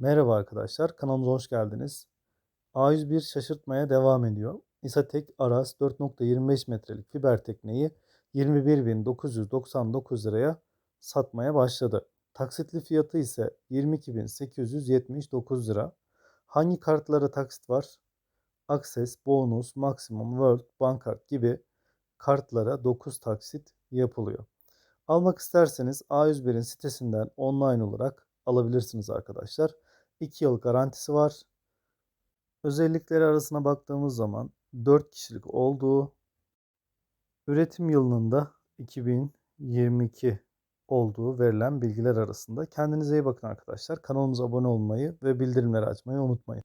Merhaba arkadaşlar, kanalımıza hoş geldiniz. A101 şaşırtmaya devam ediyor. İsatek Aras 4.25 metrelik fiber tekneyi 21.999 liraya satmaya başladı. Taksitli fiyatı ise 22.879 lira. Hangi kartlara taksit var? Access, Bonus, Maximum, World, Bankart gibi kartlara 9 taksit yapılıyor. Almak isterseniz A101'in sitesinden online olarak alabilirsiniz arkadaşlar. 2 yıl garantisi var. Özellikleri arasına baktığımız zaman 4 kişilik olduğu, üretim yılının da 2022 olduğu verilen bilgiler arasında. Kendinize iyi bakın arkadaşlar. Kanalımıza abone olmayı ve bildirimleri açmayı unutmayın.